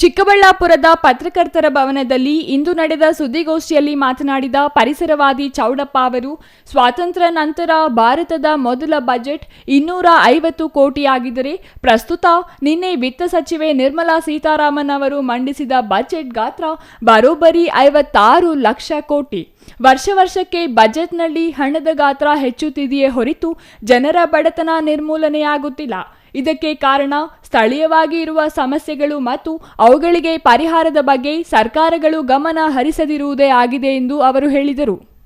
ಚಿಕ್ಕಬಳ್ಳಾಪುರದ ಪತ್ರಕರ್ತರ ಭವನದಲ್ಲಿ ಇಂದು ನಡೆದ ಸುದ್ದಿಗೋಷ್ಠಿಯಲ್ಲಿ ಮಾತನಾಡಿದ ಪರಿಸರವಾದಿ ಚೌಡಪ್ಪ ಅವರು, ಸ್ವಾತಂತ್ರ್ಯ ನಂತರ ಭಾರತದ ಮೊದಲ ಬಜೆಟ್ ಇನ್ನೂರ ಐವತ್ತು ಕೋಟಿಯಾಗಿದ್ದರೆ ಪ್ರಸ್ತುತ ನಿನ್ನೆ ವಿತ್ತ ಸಚಿವೆ ನಿರ್ಮಲಾ ಸೀತಾರಾಮನ್ ಅವರು ಮಂಡಿಸಿದ ಬಜೆಟ್ ಗಾತ್ರ ಬರೋಬ್ಬರಿ ಐವತ್ತಾರು ಲಕ್ಷ ಕೋಟಿ. ವರ್ಷ ವರ್ಷಕ್ಕೆ ಬಜೆಟ್ನಲ್ಲಿ ಹಣದ ಗಾತ್ರ ಹೆಚ್ಚುತ್ತಿದೆಯೇ ಹೊರತು ಜನರ ಬಡತನ ನಿರ್ಮೂಲನೆಯಾಗುತ್ತಿಲ್ಲ. ಇದಕ್ಕೆ ಕಾರಣ ಸ್ಥಳೀಯವಾಗಿ ಇರುವ ಸಮಸ್ಯೆಗಳು ಮತ್ತು ಅವುಗಳಿಗೆ ಪರಿಹಾರದ ಬಗ್ಗೆ ಸರ್ಕಾರಗಳು ಗಮನ ಹರಿಸದಿರುವುದೇ ಆಗಿದೆ ಎಂದು ಅವರು ಹೇಳಿದರು.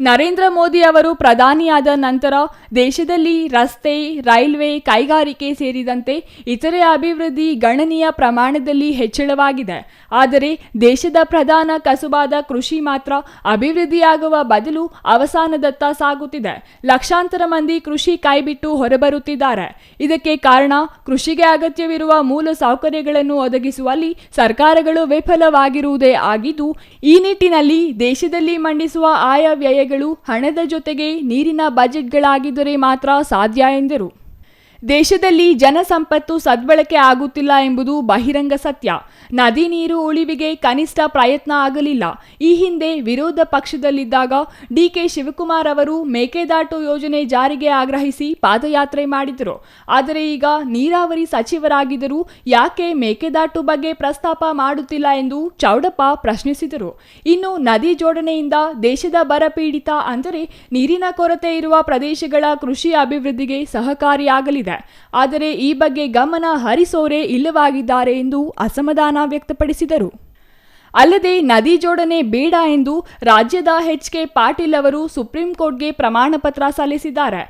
ನರೇಂದ್ರ ಮೋದಿ ಅವರು ಪ್ರಧಾನಿಯಾದ ನಂತರ ದೇಶದಲ್ಲಿ ರಸ್ತೆ, ರೈಲ್ವೆ, ಕೈಗಾರಿಕೆ ಸೇರಿದಂತೆ ಇತರೆ ಅಭಿವೃದ್ಧಿ ಗಣನೀಯ ಪ್ರಮಾಣದಲ್ಲಿ ಹೆಚ್ಚಳವಾಗಿದೆ. ಆದರೆ ದೇಶದ ಪ್ರಧಾನ ಕಸುಬಾದ ಕೃಷಿ ಮಾತ್ರ ಅಭಿವೃದ್ಧಿಯಾಗುವ ಬದಲು ಅವಸಾನದತ್ತ ಸಾಗುತ್ತಿದೆ. ಲಕ್ಷಾಂತರ ಮಂದಿ ಕೃಷಿ ಕೈಬಿಟ್ಟು ಹೊರಬರುತ್ತಿದ್ದಾರೆ. ಇದಕ್ಕೆ ಕಾರಣ ಕೃಷಿಗೆ ಅಗತ್ಯವಿರುವ ಮೂಲ ಸೌಕರ್ಯಗಳನ್ನು ಒದಗಿಸುವಲ್ಲಿ ಸರ್ಕಾರಗಳು ವಿಫಲವಾಗಿರುವುದೇ ಆಗಿದ್ದು, ಈ ನಿಟ್ಟಿನಲ್ಲಿ ದೇಶದಲ್ಲಿ ಮಂಡಿಸುವ ಆಯ ವ್ಯಯಗಳು ಹಣದ ಜೊತೆಗೆ ನೀರಿನ ಬಜೆಟ್ಗಳಾಗಿದ್ದರೆ ಮಾತ್ರ ಸಾಧ್ಯ ಎಂದರು. ದೇಶದಲ್ಲಿ ಜನಸಂಪತ್ತು ಸದ್ಬಳಕೆ ಆಗುತ್ತಿಲ್ಲ ಎಂಬುದು ಬಹಿರಂಗ ಸತ್ಯ. ನದಿ ನೀರು ಉಳಿವಿಗೆ ಕನಿಷ್ಠ ಪ್ರಯತ್ನ ಆಗಲಿಲ್ಲ. ಈ ಹಿಂದೆ ವಿರೋಧ ಪಕ್ಷದಲ್ಲಿದ್ದಾಗ ಡಿಕೆ ಶಿವಕುಮಾರ್ ಅವರು ಮೇಕೆದಾಟು ಯೋಜನೆ ಜಾರಿಗೆ ಆಗ್ರಹಿಸಿ ಪಾದಯಾತ್ರೆ ಮಾಡಿದರು. ಆದರೆ ಈಗ ನೀರಾವರಿ ಸಚಿವರಾಗಿದ್ದರೂ ಯಾಕೆ ಮೇಕೆದಾಟು ಬಗ್ಗೆ ಪ್ರಸ್ತಾಪ ಮಾಡುತ್ತಿಲ್ಲ ಎಂದು ಚೌಡಪ್ಪ ಪ್ರಶ್ನಿಸಿದರು. ಇನ್ನು ನದಿ ಜೋಡಣೆಯಿಂದ ದೇಶದ ಬರಪೀಡಿತ ಅಂದರೆ ನೀರಿನ ಕೊರತೆ ಇರುವ ಪ್ರದೇಶಗಳ ಕೃಷಿ ಅಭಿವೃದ್ಧಿಗೆ ಸಹಕಾರಿಯಾಗಲಿದೆ. ಆದರೆ ಈ ಬಗ್ಗೆ ಗಮನ ಹರಿಸೋರೇ ಇಲ್ಲವಾಗಿದ್ದಾರೆ ಎಂದು ಅಸಮಾಧಾನ ವ್ಯಕ್ತಪಡಿಸಿದರು. ಅಲ್ಲದೆ ನದಿ ಜೋಡಣೆ ಬೇಡ ಎಂದು ರಾಜ್ಯದ ಎಚ್ ಕೆ ಪಾಟೀಲ್ ಅವರು ಸುಪ್ರೀಂ ಕೋರ್ಟ್ಗೆ ಪ್ರಮಾಣ ಪತ್ರ ಸಲ್ಲಿಸಿದ್ದಾರೆ.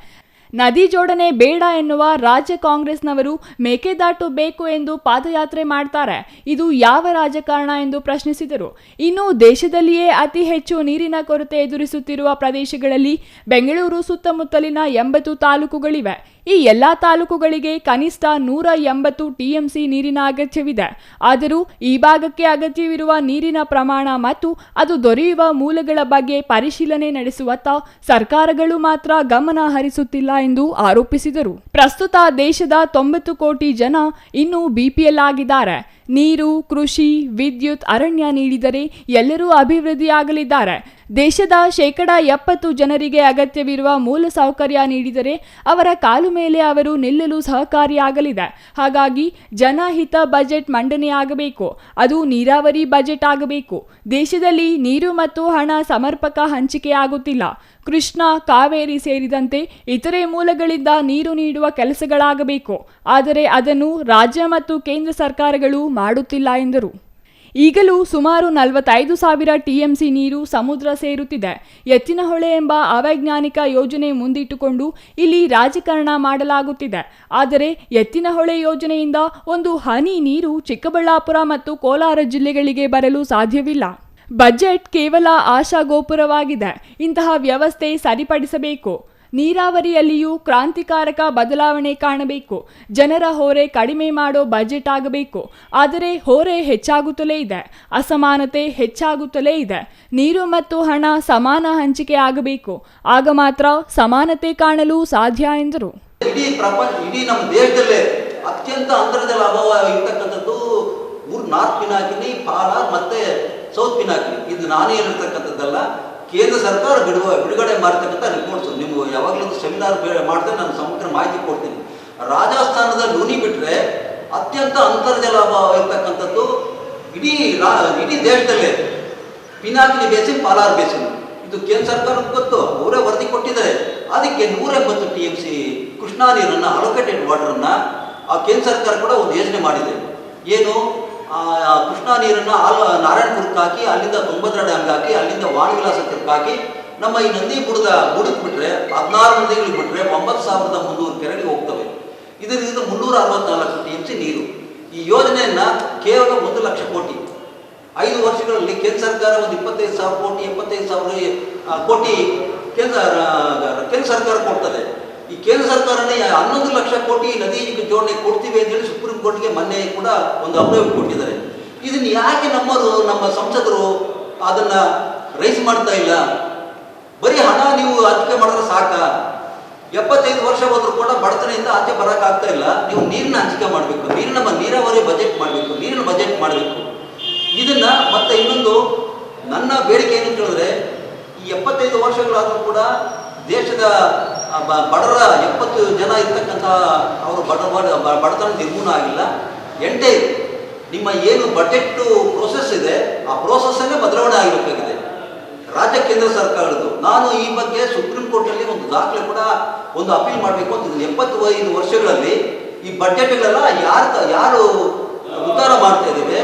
ನದಿ ಜೋಡಣೆ ಬೇಡ ಎನ್ನುವ ರಾಜ್ಯ ಕಾಂಗ್ರೆಸ್ನವರು ಮೇಕೆದಾಟು ಬೇಕು ಎಂದು ಪಾದಯಾತ್ರೆ ಮಾಡ್ತಾರೆ. ಇದು ಯಾವ ರಾಜಕಾರಣ ಎಂದು ಪ್ರಶ್ನಿಸಿದರು. ಇನ್ನು ದೇಶದಲ್ಲಿಯೇ ಅತಿ ಹೆಚ್ಚು ನೀರಿನ ಕೊರತೆ ಎದುರಿಸುತ್ತಿರುವ ಪ್ರದೇಶಗಳಲ್ಲಿ ಬೆಂಗಳೂರು ಸುತ್ತಮುತ್ತಲಿನ ಎಂಬತ್ತು ತಾಲೂಕುಗಳಿವೆ. ಈ ಎಲ್ಲ ತಾಲೂಕುಗಳಿಗೆ ಕನಿಷ್ಠ ನೂರ ಎಂಬತ್ತು ಟಿಎಂಸಿ ನೀರಿನ ಅಗತ್ಯವಿದೆ. ಆದರೂ ಈ ಭಾಗಕ್ಕೆ ಅಗತ್ಯವಿರುವ ನೀರಿನ ಪ್ರಮಾಣ ಮತ್ತು ಅದು ದೊರೆಯುವ ಮೂಲಗಳ ಬಗ್ಗೆ ಪರಿಶೀಲನೆ ನಡೆಸುವತ್ತ ಸರ್ಕಾರಗಳು ಮಾತ್ರ ಗಮನ ಹರಿಸುತ್ತಿಲ್ಲ ಎಂದು ಆರೋಪಿಸಿದರು. ಪ್ರಸ್ತುತ ದೇಶದ ತೊಂಬತ್ತು ಕೋಟಿ ಜನ ಇನ್ನೂ ಬಿಪಿಎಲ್ ಆಗಿದ್ದಾರೆ ನೀರು, ಕೃಷಿ, ವಿದ್ಯುತ್, ಅರಣ್ಯ ನೀಡಿದರೆ ಎಲ್ಲರೂ ಅಭಿವೃದ್ಧಿಯಾಗಲಿದ್ದಾರೆ. ದೇಶದ ಶೇಕಡ ಎಪ್ಪತ್ತು ಜನರಿಗೆ ಅಗತ್ಯವಿರುವ ಮೂಲ ಸೌಕರ್ಯ ನೀಡಿದರೆ ಅವರ ಕಾಲು ಮೇಲೆ ಅವರು ನಿಲ್ಲಲು ಸಹಕಾರಿಯಾಗಲಿದೆ. ಹಾಗಾಗಿ ಜನಹಿತ ಬಜೆಟ್ ಮಂಡನೆಯಾಗಬೇಕು ಅದು ನೀರಾವರಿ ಬಜೆಟ್ ಆಗಬೇಕು. ದೇಶದಲ್ಲಿ ನೀರು ಮತ್ತು ಹಣ ಸಮರ್ಪಕ ಹಂಚಿಕೆಯಾಗುತ್ತಿಲ್ಲ ಕೃಷ್ಣ, ಕಾವೇರಿ ಸೇರಿದಂತೆ ಇತರೆ ಮೂಲಗಳಿಂದ ನೀರು ನೀಡುವ ಕೆಲಸಗಳಾಗಬೇಕು. ಆದರೆ ಅದನ್ನು ರಾಜ್ಯ ಮತ್ತು ಕೇಂದ್ರ ಸರ್ಕಾರಗಳು ಮಾಡುತ್ತಿಲ್ಲ ಎಂದರು. ಈಗಲೂ ಸುಮಾರು ನಲವತ್ತೈದು ಸಾವಿರ ಟಿಎಂಸಿ ನೀರು ಸಮುದ್ರ ಸೇರುತ್ತಿದೆ. ಎತ್ತಿನಹೊಳೆ ಎಂಬ ಅವೈಜ್ಞಾನಿಕ ಯೋಜನೆ ಮುಂದಿಟ್ಟುಕೊಂಡು ಇಲ್ಲಿ ರಾಜಕಾರಣ ಮಾಡಲಾಗುತ್ತಿದೆ. ಆದರೆ ಎತ್ತಿನಹೊಳೆ ಯೋಜನೆಯಿಂದ ಒಂದು ಹನಿ ನೀರು ಚಿಕ್ಕಬಳ್ಳಾಪುರ ಮತ್ತು ಕೋಲಾರ ಜಿಲ್ಲೆಗಳಿಗೆ ಬರಲು ಸಾಧ್ಯವಿಲ್ಲ. ಬಜೆಟ್ ಕೇವಲ ಆಶಾಗೋಪುರವಾಗಿದೆ. ಇಂತಹ ವ್ಯವಸ್ಥೆ ಸರಿಪಡಿಸಬೇಕು. ನೀರಾವರಿಯಲ್ಲಿಯೂ ಕ್ರಾಂತಿಕಾರಕ ಬದಲಾವಣೆ ಕಾಣಬೇಕು. ಜನರ ಹೊರೆ ಕಡಿಮೆ ಮಾಡೋ ಬಜೆಟ್ ಆಗಬೇಕು. ಆದರೆ ಹೊರೆ ಹೆಚ್ಚಾಗುತ್ತಲೇ ಇದೆ. ಅಸಮಾನತೆ ಹೆಚ್ಚಾಗುತ್ತಲೇ ಇದೆ. ನೀರು ಮತ್ತು ಹಣ ಸಮಾನ ಹಂಚಿಕೆ ಆಗಬೇಕು. ಆಗ ಮಾತ್ರ ಸಮಾನತೆ ಕಾಣಲು ಸಾಧ್ಯ ಎಂದರು. ಇಡೀ ಪ್ರಪಂಚ, ಇಡೀ ನಮ್ಮ ದೇಶದಲ್ಲೇ ಅತ್ಯಂತ ಅಂತರ್ಜಲ ಅಭಾವ ಇರ್ತಕ್ಕಂಥದ್ದು ಮೂರು ನಾರ್ತ್ ಪಿನಾಕಿನಿ ಪಾಲ ಮತ್ತೆ ಸೌತ್ ಪಿನಾಕಿನಿ ಇದು ನಾನೇ ಹೇಳಿರ್ತಕ್ಕಂಥದ್ದಲ್ಲ. ಕೇಂದ್ರ ಸರ್ಕಾರ ಬಿಡುವ, ಬಿಡುಗಡೆ ಮಾಡ್ತಕ್ಕಂಥ ರಿಪೋರ್ಟ್ಸ್ ನೀವು ಯಾವಾಗಲೂ ಸೆಮಿನಾರ್ ಮಾಡಿದ್ರೆ ನಾನು ಸಮಗ್ರ ಮಾಹಿತಿ ಕೊಡ್ತೀನಿ. ರಾಜಸ್ಥಾನದ ಲೋನಿ ಬಿಟ್ಟರೆ ಅತ್ಯಂತ ಅಂತರ್ಜಲ ಇರ್ತಕ್ಕಂಥದ್ದು ಇಡೀ ರಾ ಇಡೀ ದೇಶದಲ್ಲೇ. Pinakini basin, Palar basin. ಇದು ಕೇಂದ್ರ ಸರ್ಕಾರಕ್ಕೆ ಗೊತ್ತು. ಅವರೇ ವರದಿ ಕೊಟ್ಟಿದ್ದಾರೆ. ಅದಕ್ಕೆ ನೂರ ಎಂಬತ್ತು ಟಿ ಎಂ ಸಿ ಕೃಷ್ಣಾ ನೀರನ್ನು ಅಲೋಕೇಟೆಡ್ ವಾಟರನ್ನು ಆ ಕೇಂದ್ರ ಸರ್ಕಾರ ಕೂಡ ಒಂದು ಯೋಜನೆ ಮಾಡಿದೆ. ಏನು? ಕೃಷ್ಣಾ ನೀರನ್ನು ಆಲ್ ನಾರಾಯಣಪುರಕ್ಕೆ ಹಾಕಿ, ಅಲ್ಲಿಂದ ತೊಂಬತ್ತರ ಡ್ಯಾಮ್ಗೆ ಹಾಕಿ, ಅಲ್ಲಿಂದ ವಾಣವಿಲಾಸಕ್ಕೆ ಹಾಕಿ, ನಮ್ಮ ಈ ನಂದಿಪುರದ ಬುಡಕ್ಕೆ ಬಿಟ್ಟರೆ ಹದಿನಾರು ನದಿಗಳಿಗೆ ಬಿಟ್ಟರೆ ಒಂಬತ್ತು ಸಾವಿರದ ಮುನ್ನೂರು ಕೆರೆಗೆ ಹೋಗ್ತವೆ. ಇದರಿಂದ ಮುನ್ನೂರ ಅರವತ್ನಾಲ್ಕು ಟಿ ಎಂ ಸಿ ನೀರು. ಈ ಯೋಜನೆಯನ್ನು ಕೇವಲ ಒಂದು ಲಕ್ಷ ಕೋಟಿ. ಐದು ವರ್ಷಗಳಲ್ಲಿ ಕೇಂದ್ರ ಸರ್ಕಾರ ಒಂದು ಇಪ್ಪತ್ತೈದು ಸಾವಿರ ಕೋಟಿ, ಎಪ್ಪತ್ತೈದು ಸಾವಿರ ಕೋಟಿ ಕೇಂದ್ರ ಕೇಂದ್ರ ಸರ್ಕಾರ ಕೊಡ್ತದೆ. ಕೇಂದ್ರ ಸರ್ಕಾರನೇ ಹನ್ನೊಂದು ಲಕ್ಷ ಕೋಟಿ ನದಿ ಜೋಡಣೆ ಕೊಡ್ತೀವಿ ಅಂತ ಹೇಳಿ ಸುಪ್ರೀಂ ಕೋರ್ಟ್ಗೆ ಮೊನ್ನೆ ಕೂಡ ಒಂದು ಅಪ್ರೂವ್ ಕೊಟ್ಟಿದ್ದಾರೆ. ಇದನ್ನ ಯಾಕೆ ನಮ್ಮದು ನಮ್ಮ ಸಂಸದರು ಅದನ್ನ ರೈಸ್ ಮಾಡ್ತಾ ಇಲ್ಲ? ಬರೀ ಹಣ ನೀವು ಹಂಚಿಕೆ ಮಾಡಿದ್ರೆ ಸಾಕ. ಎಪ್ಪತ್ತೈದು ವರ್ಷ ಹೋದ್ರೂ ಕೂಡ ಬಡತನದಿಂದ ಆಚೆ ಬರಕ್ ಆಗ್ತಾ ಇಲ್ಲ. ನೀವು ನೀರಿನ ಹಂಚಿಕೆ ಮಾಡಬೇಕು. ನೀರಿನ ನೀರಾವರಿ ಬಜೆಟ್ ಮಾಡಬೇಕು. ನೀರಿನ ಬಜೆಟ್ ಮಾಡಬೇಕು. ಇದನ್ನ ಮತ್ತೆ ಇನ್ನೊಂದು ನನ್ನ ಬೇಡಿಕೆ ಏನು ಅಂತ ಹೇಳಿದ್ರೆ, ಈ ಎಪ್ಪತ್ತೈದು ವರ್ಷಗಳಾದರೂ ಕೂಡ ದೇಶದ ಬಡವರ ಎಪ್ಪತ್ತು ಜನ ಇರ್ತಕ್ಕಂಥ ಅವರು ಬಡ ಬಡತನ ನಿರ್ಮೂಲ ಆಗಿಲ್ಲ. ಎಂಟೇ, ನಿಮ್ಮ ಏನು ಬಜೆಟ್ ಪ್ರೋಸೆಸ್ ಇದೆ, ಆ ಪ್ರೋಸೆಸ್ಸನ್ನೇ ಬದಲಾವಣೆ ಆಗಬೇಕಾಗಿದೆ. ರಾಜ್ಯ ಕೇಂದ್ರ ಸರ್ಕಾರದ್ದು. ನಾನು ಈ ಬಗ್ಗೆ ಸುಪ್ರೀಂ ಕೋರ್ಟಲ್ಲಿ ಒಂದು ದಾಖಲೆ ಕೂಡ, ಒಂದು ಅಪೀಲ್ ಮಾಡಬೇಕು ಅಂತ. ಎಪ್ಪತ್ತು ಐದು ವರ್ಷಗಳಲ್ಲಿ ಈ ಬಜೆಟ್ಗಳೆಲ್ಲ ಯಾರು ಯಾರು ಉದ್ಧಾರ ಮಾಡ್ತಾ ಇದ್ದೇವೆ,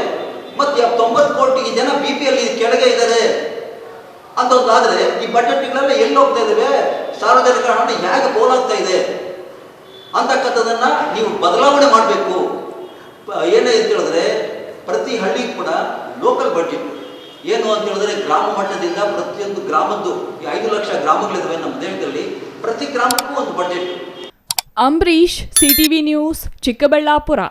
ಮತ್ತೆ ತೊಂಬತ್ತು ಕೋಟಿ ಜನ ಬಿ ಪಿ ಅಲ್ಲಿ ಕೆಳಗೆ ಇದ್ದಾರೆ ಅಂತ ಆದರೆ ಈ ಇದ್ದೇವೆ ಸಾರ್ವಜನಿಕರ ಹಣ ಹೇಗೆ ಪೋಲಾಗ್ತಾ ಇದೆ? ಅಂತಕ್ಕಂಥದ್ದನ್ನ ನೀವು ಬದಲಾವಣೆ ಮಾಡಬೇಕು. ಏನೇ ಅಂತ ಹೇಳಿದ್ರೆ ಪ್ರತಿ ಹಳ್ಳಿ ಕೂಡ ಲೋಕಲ್ ಬಡ್ಜೆಟ್ ಏನು ಅಂತ ಹೇಳಿದ್ರೆ ಗ್ರಾಮ ಮಟ್ಟದಿಂದ ಪ್ರತಿಯೊಂದು ಗ್ರಾಮದ್ದು ಐದು ಲಕ್ಷ ಗ್ರಾಮಗಳಿದ್ದಾವೆ ನಮ್ಮ ದೇಶದಲ್ಲಿ. ಪ್ರತಿ ಗ್ರಾಮಕ್ಕೂ ಒಂದು budget Ambareesh CTV news Chikkaballapura.